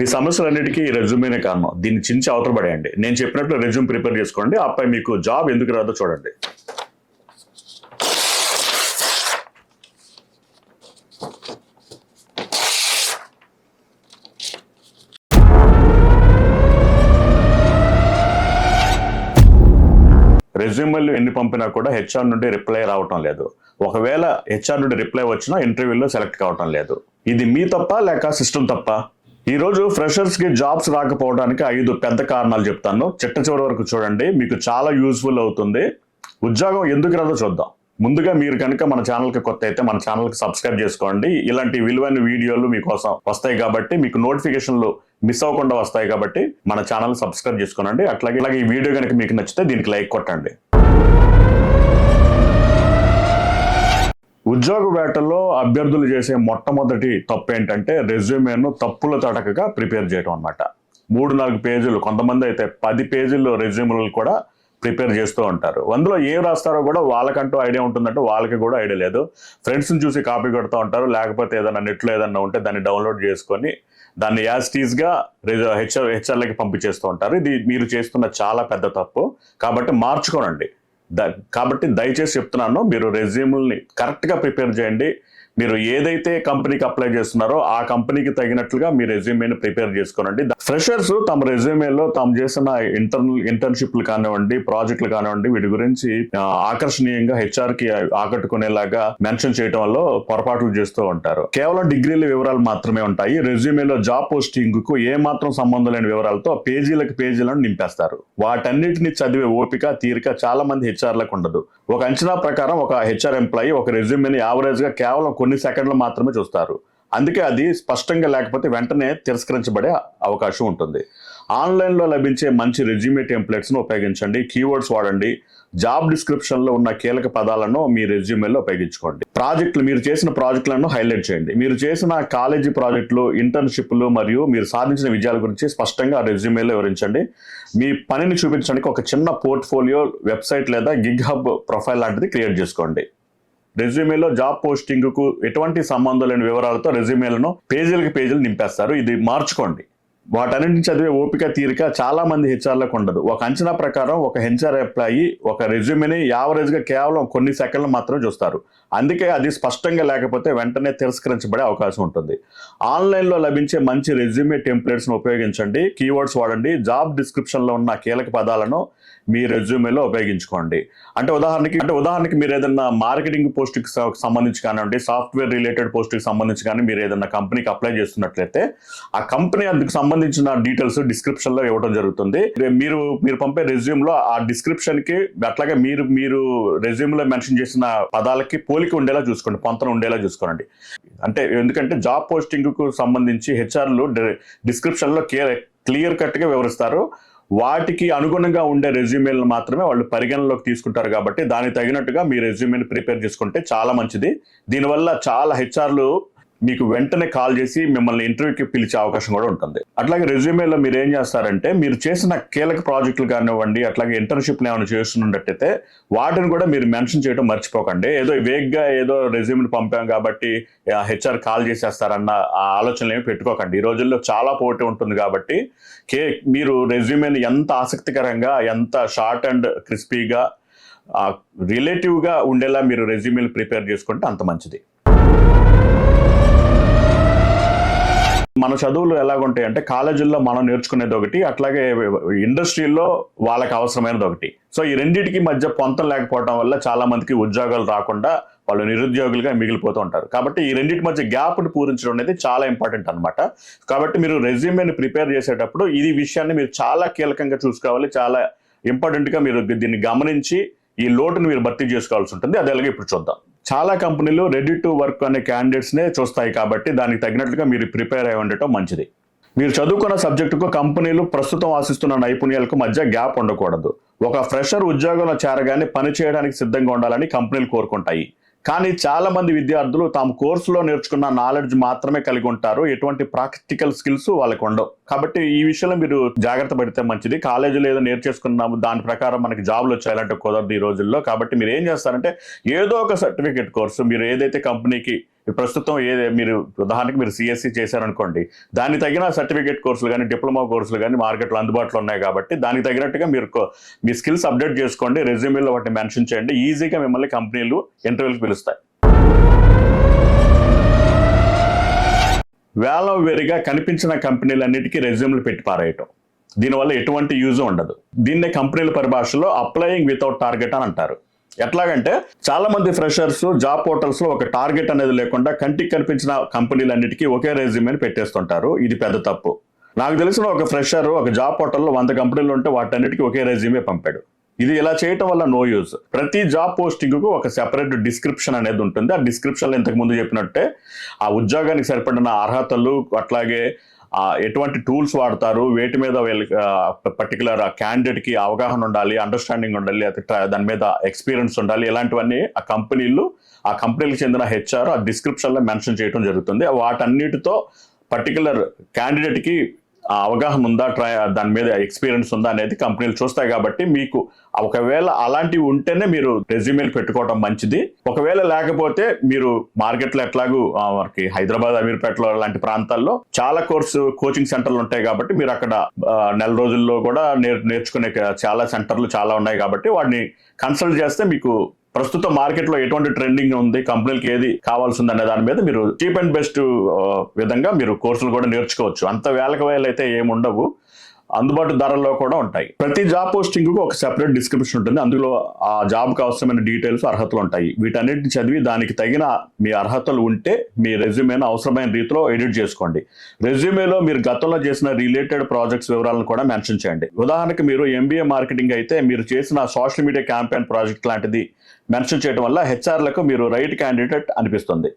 మీ సమస్యలన్నిటికీ ఈ రెజ్యూమేనే కారణం. దీన్ని చించి అవతరపడేయండి నేను చెప్పినట్లు రెజ్యూమ్ ప్రిపేర్ చేసుకోండి. ఆపై మీకు జాబ్ ఎందుకు రాదో చూడండి. రెజ్యూమ్లు ఎన్ని పంపినా కూడా హెచ్ఆర్ నుండి రిప్లై రావటం లేదు. ఒకవేళ హెచ్ఆర్ నుండి రిప్లై వచ్చినా ఇంటర్వ్యూలో సెలెక్ట్ కావటం లేదు. ఇది మీ తప్ప లేక సిస్టమ్ తప్ప? ఈరోజు ఫ్రెషర్స్కి జాబ్స్ రాకపోవడానికి ఐదు పెద్ద కారణాలు చెప్తాను. చిట్ట చివరి వరకు చూడండి. మీకు చాలా యూస్ఫుల్ అవుతుంది. ఉద్యోగం ఎందుకు రాదో చూద్దాం. ముందుగా మీరు కనుక మన ఛానల్కి కొత్త అయితే మన ఛానల్కి సబ్స్క్రైబ్ చేసుకోండి. ఇలాంటి విలువైన వీడియోలు మీకోసం వస్తాయి కాబట్టి మీకు నోటిఫికేషన్లు మిస్ అవ్వకుండా వస్తాయి కాబట్టి మన ఛానల్ సబ్స్క్రైబ్ చేసుకోనండి. అట్లాగే ఇలాగే ఈ వీడియో కనుక మీకు నచ్చితే దీనికి లైక్ కొట్టండి. ఉద్యోగ వేటలో అభ్యర్థులు చేసే మొట్టమొదటి తప్పు ఏంటంటే రెజ్యూమేను తప్పుల తడకగా ప్రిపేర్ చేయడం అనమాట మూడు నాలుగు పేజీలు కొంతమంది అయితే పది పేజీల్లో రెజ్యూములు కూడా ప్రిపేర్ చేస్తూ ఉంటారు. అందులో ఏం రాస్తారో కూడా వాళ్ళకంటూ ఐడియా ఉంటుందంటే వాళ్ళకి కూడా ఐడియా లేదు. ఫ్రెండ్స్ని చూసి కాపీ కొడుతూ ఉంటారు లేకపోతే ఏదైనా నెట్లో ఏదన్నా ఉంటే దాన్ని డౌన్లోడ్ చేసుకొని దాన్ని యాజ్ టీజ్గా హెచ్ఆర్ హెచ్ఆర్లకి పంపించేస్తూ ఉంటారు. ఇది మీరు చేస్తున్న చాలా పెద్ద తప్పు. కాబట్టి మార్చుకోనండి. కాబట్టి దయచేసి చెప్తున్నాను మీరు రెజ్యూమ్ని కరెక్ట్గా ప్రిపేర్ చేయండి. మీరు ఏదైతే కంపెనీకి అప్లై చేస్తున్నారో ఆ కంపెనీకి తగినట్లుగా మీ రెజ్యూమేని ప్రిపేర్ చేసుకోనండి. ఫ్రెషర్స్ తమ రెజ్యూమేలో తాము చేసిన ఇంటర్నల్ ఇంటర్న్షిప్లు కానివ్వండి ప్రాజెక్టులు కానివ్వండి వీటి గురించి ఆకర్షణీయంగా హెచ్ఆర్కి ఆకట్టుకునేలాగా మెన్షన్ చేయడం వల్ల పొరపాట్లు చేస్తూ ఉంటారు. కేవలం డిగ్రీల వివరాలు మాత్రమే ఉంటాయి. రెజ్యూమేలో జాబ్ పోస్టింగ్కు ఏ మాత్రం సంబంధం లేని వివరాలతో పేజీలకు పేజీలను నింపేస్తారు. వాటన్నిటిని చదివే ఓపిక తీరిక చాలా మంది హెచ్ఆర్లకు ఉండదు. ఒక అంచనా ప్రకారం ఒక హెచ్ఆర్ ఎంప్లాయీ ఒక రెజ్యూమేని యావరేజ్గా కేవలం కొన్ని సెకండ్లు మాత్రమే చూస్తారు. అందుకే అది స్పష్టంగా లేకపోతే వెంటనే తిరస్కరించబడే అవకాశం ఉంటుంది. ఆన్లైన్లో లభించే మంచి రెజ్యూమే టెంప్లెట్స్ను ఉపయోగించండి. కీవర్డ్స్ వాడండి. జాబ్ డిస్క్రిప్షన్లో ఉన్న కీలక పదాలను మీ రెజ్యూమేలో ఉపయోగించుకోండి. ప్రాజెక్టులు మీరు చేసిన ప్రాజెక్టులను హైలైట్ చేయండి. మీరు చేసిన కాలేజీ ప్రాజెక్టులు ఇంటర్న్షిప్లు మరియు మీరు సాధించిన విజయాల గురించి స్పష్టంగా రెజ్యూమేలో వివరించండి. మీ పనిని చూపించడానికి ఒక చిన్న పోర్ట్ఫోలియో వెబ్సైట్ లేదా గిగ్ హబ్ ప్రొఫైల్ లాంటిది క్రియేట్ చేసుకోండి. రెజ్యూమేలో జాబ్ పోస్టింగ్కు ఎటువంటి సంబంధం లేని వివరాలతో రెజ్యూమేలను పేజీలకి పేజీలు నింపేస్తారు. ఇది మార్చుకోండి. వాటన్నింటిని చదివే ఓపిక తీరిక చాలా మంది హెచ్ఆర్లకు ఉండదు. ఒక అంచనా ప్రకారం ఒక హెచ్ఆర్ ఎంప్లాయీ ఒక రెజ్యూమెని యావరేజ్గా కేవలం కొన్ని సెకండ్లు మాత్రమే చూస్తారు. అందుకే అది స్పష్టంగా లేకపోతే వెంటనే తిరస్కరించబడే అవకాశం ఉంటుంది. ఆన్లైన్లో లభించే మంచి రెజ్యూమే టెంప్లెట్స్ను ఉపయోగించండి. కీవర్డ్స్ వాడండి. జాబ్ డిస్క్రిప్షన్లో ఉన్న కీలక పదాలను మీ రెజ్యూమేలో ఉపయోగించుకోండి. అంటే ఉదాహరణకి అంటే ఉదాహరణకి మీరు ఏదైనా మార్కెటింగ్ పోస్ట్కి సంబంధించి కానివ్వండి సాఫ్ట్వేర్ రిలేటెడ్ పోస్ట్కి సంబంధించి కానీ మీరు ఏదైనా కంపెనీకి అప్లై చేస్తున్నట్లయితే ఆ కంపెనీ అందుకు సంబంధించిన డీటెయిల్స్ డిస్క్రిప్షన్లో ఇవ్వడం జరుగుతుంది. మీరు మీరు పంపే రెజ్యూమ్లో ఆ డిస్క్రిప్షన్కి అట్లాగే మీరు మీరు రెజ్యూమ్లో మెన్షన్ చేసిన పదాలకి పోలిక ఉండేలా చూసుకోండి పొంతన ఉండేలా చూసుకోండి అంటే ఎందుకంటే జాబ్ పోస్టింగ్కు సంబంధించి హెచ్ఆర్లు డిస్క్రిప్షన్లో క్లియర్ కట్గా వివరిస్తారు. వాటికి అనుగుణంగా ఉండే రెజ్యూమేలను మాత్రమే వాళ్ళు పరిగణలోకి తీసుకుంటారు కాబట్టి దానికి తగినట్టుగా మీ రెజ్యూమేని ప్రిపేర్ చేసుకుంటే చాలా మంచిది. దీనివల్ల చాలా హెచ్ఆర్లు మీకు వెంటనే కాల్ చేసి మిమ్మల్ని ఇంటర్వ్యూకి పిలిచే అవకాశం కూడా ఉంటుంది. అట్లాగే రెజ్యూమేలో మీరు ఏం చేస్తారంటే మీరు చేసిన కీలక ప్రాజెక్టులు కానివ్వండి అట్లాగే ఇంటర్న్షిప్ని ఏమైనా చేస్తున్నట్టయితే వాటిని కూడా మీరు మెన్షన్ చేయడం మర్చిపోకండి. ఏదో వేగ్గా ఏదో రెజ్యూమ్ని పంపాం కాబట్టి హెచ్ఆర్ కాల్ చేసేస్తారన్న ఆ ఆలోచనలు ఏమి పెట్టుకోకండి. ఈ రోజుల్లో చాలా పోటీ ఉంటుంది కాబట్టి కే మీరు రెజ్యూమేని ఎంత ఆసక్తికరంగా ఎంత షార్ట్ అండ్ క్రిస్పీగా రిలేటివ్గా ఉండేలా మీరు రెజ్యూమేలు ప్రిపేర్ చేసుకుంటే అంత మంచిది. మన చదువులు ఎలాగుంటాయి అంటే కాలేజీల్లో మనం నేర్చుకునేది ఒకటి అట్లాగే ఇండస్ట్రీల్లో వాళ్ళకి అవసరమైనది ఒకటి. సో ఈ రెండింటికి మధ్య పొంతం లేకపోవడం వల్ల చాలా మందికి ఉద్యోగాలు రాకుండా వాళ్ళు నిరుద్యోగులుగా మిగిలిపోతూ ఉంటారు. కాబట్టి ఈ రెండింటి మధ్య గ్యాప్ని పూరించడం అనేది చాలా ఇంపార్టెంట్ అనమాట కాబట్టి మీరు రెజ్యూమేని ప్రిపేర్ చేసేటప్పుడు ఇది విషయాన్ని మీరు చాలా కీలకంగా చూసుకోవాలి. చాలా ఇంపార్టెంట్గా మీరు దీన్ని గమనించి ఈ లోటును మీరు భర్తీ చేసుకోవాల్సి ఉంటుంది. అది అలాగే ఇప్పుడు చూద్దాం. చాలా కంపెనీలు రెడీ టు వర్క్ అనే క్యాండిడేట్స్నే నే చూస్తాయి కాబట్టి దానికి తగినట్లుగా మీరు ప్రిపేర్ అయి ఉండటం మంచిది. మీరు చదువుకున్న సబ్జెక్టుకు కంపెనీలు ప్రస్తుతం ఆశిస్తున్న నైపుణ్యాలకు మధ్య గ్యాప్ ఉండకూడదు. ఒక ఫ్రెషర్ ఉద్యోగంలో చేరగానే పని చేయడానికి సిద్ధంగా ఉండాలని కంపెనీలు కోరుకుంటాయి. కానీ చాలా మంది విద్యార్థులు తాము కోర్సులో నేర్చుకున్న నాలెడ్జ్ మాత్రమే కలిగి ఉంటారు. ఎటువంటి ప్రాక్టికల్ స్కిల్స్ వాళ్ళకి ఉండవు. కాబట్టి ఈ విషయంలో మీరు జాగ్రత్త పడితే మంచిది. కాలేజీలో ఏదో నేర్చేసుకున్నాము దాని ప్రకారం మనకి జాబ్లు వచ్చాయాలంటే కుదరదు ఈ రోజుల్లో. కాబట్టి మీరు ఏం చేస్తారంటే ఏదో ఒక సర్టిఫికేట్ కోర్సు మీరు ఏదైతే కంపెనీకి ప్రస్తుతం ఏది మీరు ఉదాహరణకి మీరు సిఎస్సి చేశారనుకోండి దానికి తగిన సర్టిఫికేట్ కోర్సులు కానీ డిప్లొమా కోర్సులు కానీ మార్కెట్లో అందుబాటులో ఉన్నాయి కాబట్టి దానికి తగినట్టుగా మీరు మీ స్కిల్స్ అప్డేట్ చేసుకోండి రెజ్యూమేలో వాటిని మెన్షన్ చేయండి ఈజీగా మిమ్మల్ని కంపెనీలు ఇంటర్వ్యూలకు పిలుస్తాయి. వేల వేరుగా కనిపించిన కంపెనీలన్నిటికీ రెజ్యూమ్లు పెట్టి పారేయటం. దీనివల్ల ఎటువంటి యూజ్ ఉండదు. దీన్నే కంపెనీల పరిభాషలో అప్లయింగ్ వితౌట్ టార్గెట్ అని అంటారు. ఎట్లాగంటే చాలా మంది ఫ్రెషర్స్ జాబ్ పోర్టల్స్లో ఒక టార్గెట్ అనేది లేకుండా కంటికి కనిపించిన కంపెనీలన్నిటికీ ఒకే రెజ్యూమేని పెట్టేస్తుంటారు. ఇది పెద్ద తప్పు. నాకు తెలిసిన ఒక ఫ్రెషర్ ఒక జాబ్ పోర్టల్లో వంద కంపెనీలు ఉంటే వాటన్నిటికీ ఒకే రెజ్యూమే పంపాడు. ఇది ఇలా చేయటం వల్ల నో యూజ్. ప్రతి జాబ్ పోస్టింగ్కు ఒక సెపరేట్ డిస్క్రిప్షన్ అనేది ఉంటుంది. ఆ డిస్క్రిప్షన్ ఇంతకు ముందు చెప్పినట్టే ఆ ఉద్యోగానికి సరిపడిన అర్హతలు అట్లాగే ఎటువంటి టూల్స్ వాడతారు? వేటి మీద వీళ్ళకి పర్టికులర్ క్యాండిడేట్కి అవగాహన ఉండాలి అండర్స్టాండింగ్ ఉండాలి దాని మీద ఎక్స్పీరియన్స్ ఉండాలి ఇలాంటివన్నీ ఆ కంపెనీలు ఆ కంపెనీలకు చెందిన హెచ్ఆర్ ఆ డిస్క్రిప్షన్లో మెన్షన్ చేయడం జరుగుతుంది. వాటన్నిటితో పర్టికులర్ క్యాండిడేట్కి అవగాహన ఉందా? ట్రై దాని మీద ఎక్స్పీరియన్స్ ఉందా అనేది కంపెనీలు చూస్తాయి కాబట్టి మీకు ఒకవేళ అలాంటివి ఉంటేనే మీరు రెజ్యూమేలు పెట్టుకోవడం మంచిది. ఒకవేళ లేకపోతే మీరు మార్కెట్లో ఎట్లాగూ మనకి హైదరాబాద్ అమీర్పేటలో లాంటి ప్రాంతాల్లో చాలా కోర్సు కోచింగ్ సెంటర్లు ఉంటాయి కాబట్టి మీరు అక్కడ నెల రోజుల్లో కూడా నేర్ నేర్చుకునే చాలా సెంటర్లు చాలా ఉన్నాయి కాబట్టి వాటిని కన్సల్ట్ చేస్తే మీకు ప్రస్తుతం మార్కెట్లో ఎటువంటి ట్రెండింగ్ ఉంది కంపెనీలకు ఏది కావాల్సింది అనే దాని మీద మీరు చీప్ అండ్ బెస్ట్ విధంగా మీరు కోర్సులు కూడా నేర్చుకోవచ్చు. అంత వేలకు వేలు అయితే ఏమి ఉండవు అందుబాటు ధరల్లో కూడా ఉంటాయి. ప్రతి జాబ్ పోస్టింగ్కు ఒక సెపరేట్ డిస్క్రిప్షన్ ఉంటుంది. అందులో ఆ జాబ్కి అవసరమైన డీటెయిల్స్ అర్హతలు ఉంటాయి. వీటన్నిటిని చదివి దానికి తగిన మీ అర్హతలు ఉంటే మీ రెజ్యూమేను అవసరమైన రీతిలో ఎడిట్ చేసుకోండి. రెజ్యూమేలో మీరు గతంలో చేసిన రిలేటెడ్ ప్రాజెక్ట్స్ వివరాలను కూడా మెన్షన్ చేయండి. ఉదాహరణకు మీరు ఎంబీఏ మార్కెటింగ్ అయితే మీరు చేసిన సోషల్ మీడియా క్యాంపెయిన్ ప్రాజెక్ట్ లాంటిది మెన్షన్ చేయడం వల్ల హెచ్ఆర్లకు మీరు రైట్ క్యాండిడేట్ అనిపిస్తుంది.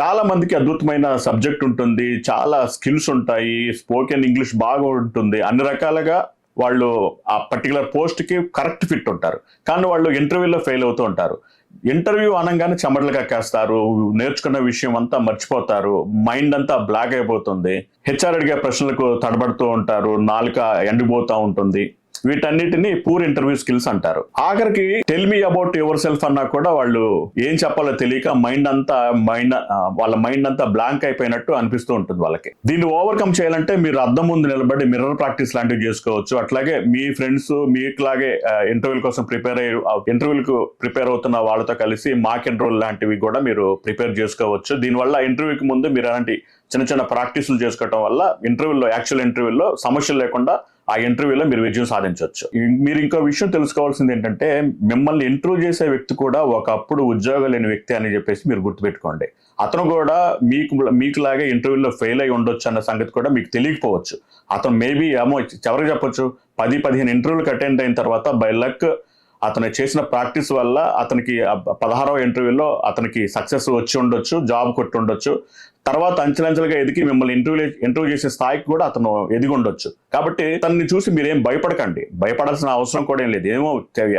చాలా మందికి అద్భుతమైన సబ్జెక్ట్ ఉంటుంది చాలా స్కిల్స్ ఉంటాయి స్పోకెన్ ఇంగ్లీష్ బాగా ఉంటుంది. అన్ని రకాలుగా వాళ్ళు ఆ పర్టికులర్ పోస్ట్కి కరెక్ట్ ఫిట్ ఉంటారు. కానీ వాళ్ళు ఇంటర్వ్యూలో ఫెయిల్ అవుతూ ఉంటారు. ఇంటర్వ్యూ అనగానే చెమటలు కక్కేస్తారు నేర్చుకున్న విషయం అంతా మర్చిపోతారు మైండ్ అంతా బ్లాక్ అయిపోతుంది. హెచ్ఆర్ అడిగే ప్రశ్నలకు తడబడుతూ ఉంటారు నాలుక ఎండిపోతూ ఉంటుంది. వీటన్నిటిని పూర్ ఇంటర్వ్యూ స్కిల్స్ అంటారు. ఆఖరికి tell me about your yourself కూడా వాళ్ళు ఏం చెప్పాలో తెలియక మైండ్ అంతా మైండ్ వాళ్ళ మైండ్ అంతా బ్లాంక్ అయిపోయినట్టు అనిపిస్తూ ఉంటుంది వాళ్ళకి. దీన్ని ఓవర్కమ్ చేయాలంటే మీరు అద్దం ముందు నిలబడి మిర్రర్ ప్రాక్టీస్ లాంటివి చేసుకోవచ్చు. అట్లాగే మీ ఫ్రెండ్స్ మీకులాగే ఇంటర్వ్యూల కోసం ప్రిపేర్ అయ్యి ఇంటర్వ్యూలకు ప్రిపేర్ అవుతున్న వాళ్ళతో కలిసి మాక్ ఇంటర్వ్యూ లాంటివి కూడా మీరు ప్రిపేర్ చేసుకోవచ్చు. దీనివల్ల ఇంటర్వ్యూకి ముందు మీరు అలాంటి చిన్న చిన్న ప్రాక్టీసులు చేసుకోవటం వల్ల ఇంటర్వ్యూలో యాక్చువల్ ఇంటర్వ్యూలో సమస్యలు లేకుండా ఆ ఇంటర్వ్యూలో మీరు విజయం సాధించవచ్చు. మీరు ఇంకో విషయం తెలుసుకోవాల్సింది ఏంటంటే మిమ్మల్ని ఇంటర్వ్యూ చేసే వ్యక్తి కూడా ఒకప్పుడు ఉద్యోగం లేని వ్యక్తి అని చెప్పేసి మీరు గుర్తుపెట్టుకోండి. అతను కూడా మీకు మీకులాగే ఇంటర్వ్యూలో ఫెయిల్ అయి ఉండొచ్చు అన్న సంగతి కూడా మీకు తెలియకపోవచ్చు. అతను మేబీ ఏమో ఎవరికి చెప్పొచ్చు పది పదిహేను ఇంటర్వ్యూలకు అటెండ్ అయిన తర్వాత బై లక్ అతను చేసిన ప్రాక్టీస్ వల్ల అతనికి పదహారవ ఇంటర్వ్యూలో అతనికి సక్సెస్ వచ్చి ఉండొచ్చు జాబ్ కొట్టి ఉండొచ్చు. తర్వాత అంచెలంచెలుగా ఎదిగి మిమ్మల్ని ఇంటర్వ్యూ ఇంటర్వ్యూ చేసే స్థాయికి కూడా అతను ఎదిగి ఉండొచ్చు. కాబట్టి తనని చూసి మీరేం భయపడకండి. భయపడాల్సిన అవసరం కూడా ఏం లేదు. ఏమో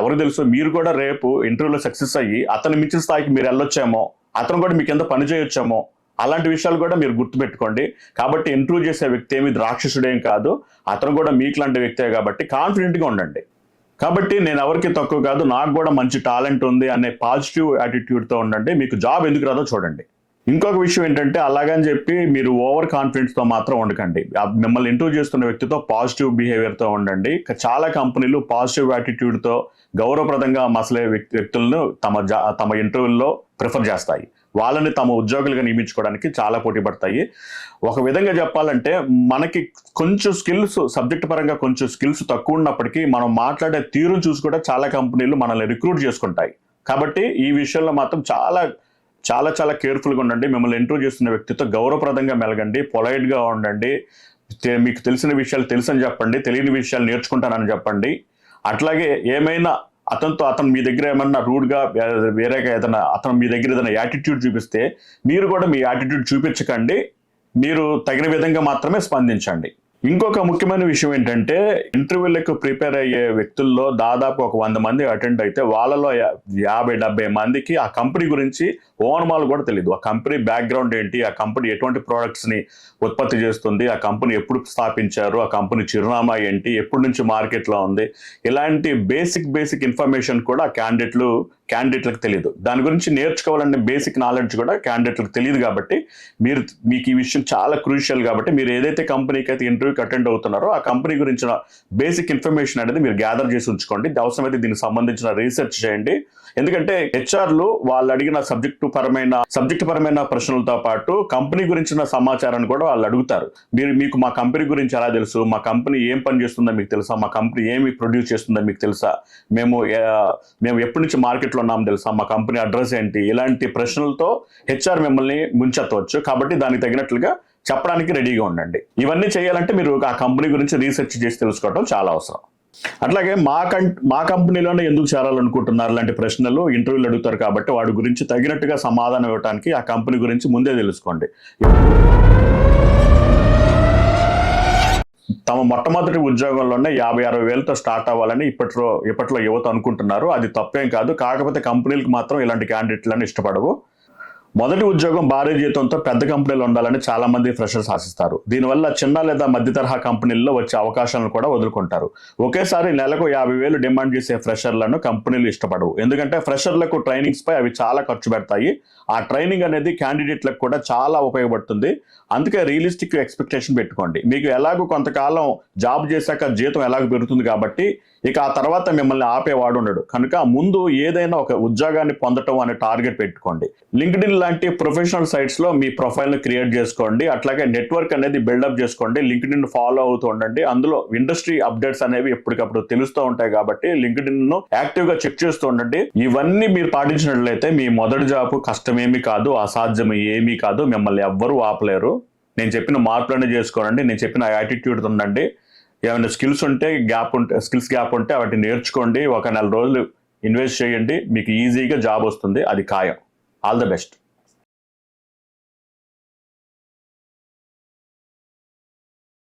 ఎవరు తెలుసు మీరు కూడా రేపు ఇంటర్వ్యూలో సక్సెస్ అయ్యి అతను మించిన స్థాయికి మీరు వెళ్ళొచ్చేమో అతను కూడా మీకు ఎంత పని చేయొచ్చేమో అలాంటి విషయాలు కూడా మీరు గుర్తుపెట్టుకోండి. కాబట్టి ఇంటర్వ్యూ చేసే వ్యక్తి ఏమి రాక్షసుడేం కాదు అతను కూడా మీకు లాంటి వ్యక్తే కాబట్టి కాన్ఫిడెంట్గా ఉండండి. కాబట్టి నేను ఎవరికి తక్కువ కాదు నాకు కూడా మంచి టాలెంట్ ఉంది అనే పాజిటివ్ యాటిట్యూడ్తో ఉండండి. మీకు జాబ్ ఎందుకు రాదో చూడండి. ఇంకొక విషయం ఏంటంటే అలాగని చెప్పి మీరు ఓవర్ కాన్ఫిడెన్స్తో మాత్రం ఉండకండి. మిమ్మల్ని ఇంటర్వ్యూ చేస్తున్న వ్యక్తితో పాజిటివ్ బిహేవియర్తో ఉండండి. చాలా కంపెనీలు పాజిటివ్ యాటిట్యూడ్తో గౌరవప్రదంగా మసలే వ్యక్తి వ్యక్తులను తమ జా తమ ఇంటర్వ్యూల్లో ప్రిఫర్ చేస్తాయి. వాళ్ళని తమ ఉద్యోగులుగా నియమించుకోవడానికి చాలా పోటీ పడతాయి. ఒక విధంగా చెప్పాలంటే మనకి కొంచెం స్కిల్స్ సబ్జెక్ట్ పరంగా కొంచెం స్కిల్స్ తక్కువ ఉన్నప్పటికీ మనం మాట్లాడే తీరును చూసి కూడా చాలా కంపెనీలు మనల్ని రిక్రూట్ చేసుకుంటాయి. కాబట్టి ఈ విషయంలో మాత్రం చాలా చాలా చాలా కేర్ఫుల్గా ఉండండి. మిమ్మల్ని ఇంటర్వ్యూ చేస్తున్న వ్యక్తితో గౌరవప్రదంగా మెలగండి. పొలైట్గా ఉండండి. మీకు తెలిసిన విషయాలు తెలుసని చెప్పండి. తెలియని విషయాలు నేర్చుకుంటానని చెప్పండి. అట్లాగే ఏమైనా అతనితో అతను మీ దగ్గర ఏమన్నా రూడ్గా వేరేగా ఏదైనా అతను మీ దగ్గర ఏదైనా యాటిట్యూడ్ చూపిస్తే మీరు కూడా మీ యాటిట్యూడ్ చూపించకండి. మీరు తగిన విధంగా మాత్రమే స్పందించండి. ఇంకొక ముఖ్యమైన విషయం ఏంటంటే ఇంటర్వ్యూలకు ప్రిపేర్ అయ్యే వ్యక్తుల్లో దాదాపు ఒక వంద మంది అటెండ్ అయితే వాళ్ళలో యాభై డెబ్బై మందికి ఆ కంపెనీ గురించి ఓనమాలు కూడా తెలియదు ఆ కంపెనీ బ్యాక్గ్రౌండ్ ఏంటి? ఆ కంపెనీ ఎటువంటి ప్రోడక్ట్స్ని ఉత్పత్తి చేస్తుంది? ఆ కంపెనీ ఎప్పుడు స్థాపించారు? ఆ కంపెనీ చిరునామా ఏంటి? ఎప్పటి నుంచి మార్కెట్లో ఉంది? ఇలాంటి బేసిక్ బేసిక్ ఇన్ఫర్మేషన్ కూడా క్యాండిడేట్లు క్యాండిడేట్లకు తెలియదు దాని గురించి నేర్చుకోవాలనే బేసిక్ నాలెడ్జ్ కూడా క్యాండిడేట్లకు తెలియదు కాబట్టి మీరు మీకు ఈ విషయం చాలా క్రూషియల్ కాబట్టి మీరు ఏదైతే కంపెనీకి అయితే ఇంటర్వ్యూకి అటెండ్ అవుతున్నారో ఆ కంపెనీ గురించిన బేసిక్ ఇన్ఫర్మేషన్ అనేది మీరు గ్యాదర్ చేసి ఉంచుకోండి. అవసరమైతే దీనికి సంబంధించిన రీసెర్చ్ చేయండి. ఎందుకంటే హెచ్ఆర్లు వాళ్ళు అడిగిన సబ్జెక్ట్ పరమైన సబ్జెక్టు పరమైన ప్రశ్నలతో పాటు కంపెనీ గురించిన సమాచారాన్ని కూడా వాళ్ళు అడుగుతారు. మీరు మీకు మా కంపెనీ గురించి ఎలా తెలుసు? మా కంపెనీ ఏం పని చేస్తుందో మీకు తెలుసా? మా కంపెనీ ఏమి ప్రొడ్యూస్ చేస్తుందో మీకు తెలుసా? మేము మేము ఎప్పటి నుంచి మార్కెట్లో ఉన్నాం తెలుసా? మా కంపెనీ అడ్రస్ ఏంటి? ఇలాంటి ప్రశ్నలతో హెచ్ఆర్ మిమ్మల్ని ముంచెత్తవచ్చు. కాబట్టి దానికి తగినట్లుగా చెప్పడానికి రెడీగా ఉండండి. ఇవన్నీ చేయాలంటే మీరు ఆ కంపెనీ గురించి రీసెర్చ్ చేసి తెలుసుకోవడం చాలా అవసరం. అట్లాగే మా కం మా కంపెనీలోనే ఎందుకు చేరాలనుకుంటున్నారు? లాంటి ప్రశ్నలు ఇంటర్వ్యూలు అడుగుతారు కాబట్టి వాడి గురించి తగినట్టుగా సమాధానం ఇవ్వడానికి ఆ కంపెనీ గురించి ముందే తెలుసుకోండి. తమ మొట్టమొదటి ఉద్యోగంలోనే యాభై అరవై వేలతో స్టార్ట్ అవ్వాలని ఇప్పట్లో ఇప్పట్లో యువత అనుకుంటున్నారు. అది తప్పేం కాదు. కాకపోతే కంపెనీలకు మాత్రం ఇలాంటి క్యాండిడేట్లను ఇష్టపడవు. మొదటి ఉద్యోగం భారీ జీతంతో పెద్ద కంపెనీలు ఉండాలని చాలా మంది ఫ్రెషర్స్ ఆశిస్తారు. దీనివల్ల చిన్న లేదా మధ్య తరహా కంపెనీల్లో వచ్చే అవకాశాలను కూడా వదులుకుంటారు. ఒకేసారి నెలకు యాభై వేలు డిమాండ్ చేసే ఫ్రెషర్లను కంపెనీలు ఇష్టపడవు. ఎందుకంటే ఫ్రెషర్లకు ట్రైనింగ్స్ పై అవి చాలా ఖర్చు పెడతాయి. ఆ ట్రైనింగ్ అనేది క్యాండిడేట్లకు కూడా చాలా ఉపయోగపడుతుంది. అందుకే రియలిస్టిక్ ఎక్స్పెక్టేషన్ పెట్టుకోండి. మీకు ఎలాగో కొంతకాలం జాబ్ చేశాక జీతం ఎలాగో పెరుగుతుంది కాబట్టి ఇక ఆ తర్వాత మిమ్మల్ని ఆపేవాడు ఉండడు. కనుక ముందు ఏదైనా ఒక ఉద్యోగాన్ని పొందటం అనే టార్గెట్ పెట్టుకోండి. లింక్డ్ఇన్ లాంటి ప్రొఫెషనల్ సైట్స్లో మీ ప్రొఫైల్ను క్రియేట్ చేసుకోండి. అట్లాగే నెట్వర్క్ అనేది బిల్డప్ చేసుకోండి. లింక్డ్ఇన్ ఫాలో అవుతూ ఉండండి. అందులో ఇండస్ట్రీ అప్డేట్స్ అనేవి ఎప్పటికప్పుడు తెలుస్తూ ఉంటాయి కాబట్టి లింక్డ్ఇన్ను యాక్టివ్గా చెక్ చేస్తూ ఉండండి. ఇవన్నీ మీరు పాటించినట్లయితే మీ మొదటి జాబ్ కష్టమేమీ కాదు అసాధ్యం ఏమీ కాదు. మిమ్మల్ని ఎవ్వరూ ఆపలేరు. నేను చెప్పిన మార్పులన్నీ చేసుకోనండి. నేను చెప్పిన యాటిట్యూడ్ ఉండండి. ఏమైనా స్కిల్స్ ఉంటే గ్యాప్ ఉంటే స్కిల్స్ గ్యాప్ ఉంటే వాటిని నేర్చుకోండి. ఒక నెల రోజులు ఇన్వెస్ట్ చేయండి. మీకు ఈజీగా జాబ్ వస్తుంది. అది ఖాయం. All the best